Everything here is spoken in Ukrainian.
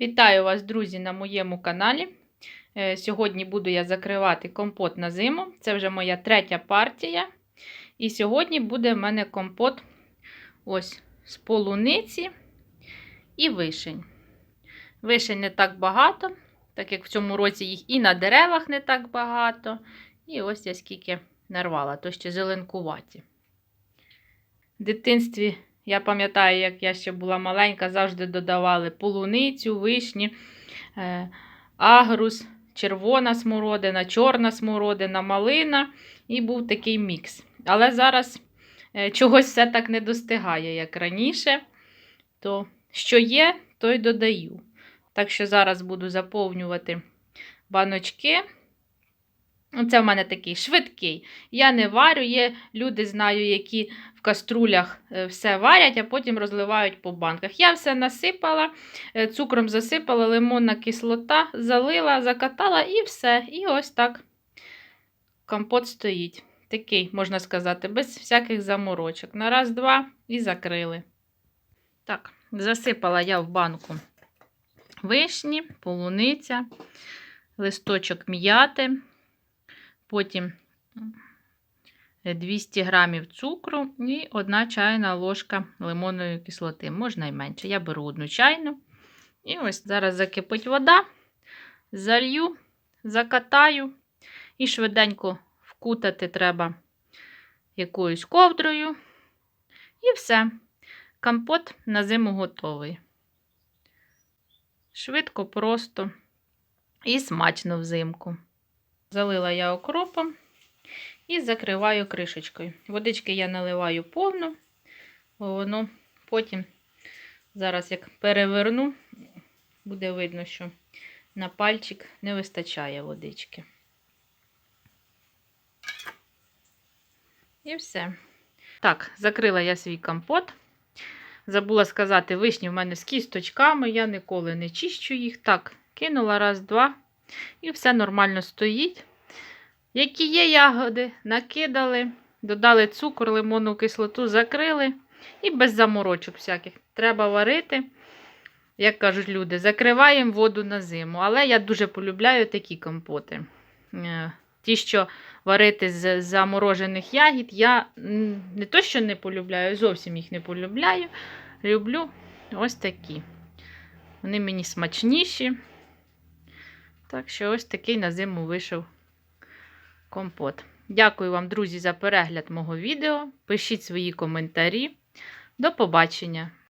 Вітаю вас, друзі, на моєму каналі. Е, Сьогодні буду я закривати компот на зиму. Це вже моя третя партія. І сьогодні буде в мене компот ось з полуниці і вишень. Вишень не так багато, так як в цьому році їх і на деревах не так багато. І ось я скільки нарвала, то ще зеленкуваті. В дитинстві я пам'ятаю, як я ще була маленька, завжди додавали полуницю, вишні, е, агрус, червона смородина, чорна смородина, малина. І був такий мікс. Але зараз е, чогось все так не достигає, як раніше. То що є, то й додаю. Так що зараз буду заповнювати баночки. Це в мене такий швидкий. Я не варю, є люди, знаю, які в каструлях е, все варять, а потім розливають по банках. Я все насипала, е, цукром засипала, лимонна кислота, залила, закатала і все. І ось так компот стоїть. Такий, можна сказати, без всяких заморочок. На раз, два і закрили. Так, засипала я в банку вишні, полуниця, листочок м'яти. Потім 200 грамів цукру і 1 чайна ложка лимонної кислоти. Можна і менше. Я беру одну чайну. І ось зараз закипить вода, залью, закатаю і швиденько вкутати треба якоюсь ковдрою. І все. Компот на зиму готовий. Швидко, просто і смачно взимку. Залила я окропом і закриваю кришечкою. Водички я наливаю повну, бо воно потім, зараз як переверну, буде видно, що на пальчик не вистачає водички. І все. Так, закрила я свій компот. Забула сказати, вишні в мене з кісточками, я ніколи не чищу їх. Так, кинула раз, два. І все нормально стоїть. Які є ягоди, накидали, додали цукор, лимонну кислоту, закрили. І без заморочок всяких. Треба варити, як кажуть люди, закриваємо воду на зиму. Але я дуже полюбляю такі компоти. Е, Ті, що варити з заморожених ягід, я не то, що не полюбляю, зовсім їх не полюбляю. Люблю ось такі. Вони мені смачніші. Так що ось такий на зиму вийшов компот. Дякую вам, друзі, за перегляд мого відео. Пишіть свої коментарі. До побачення!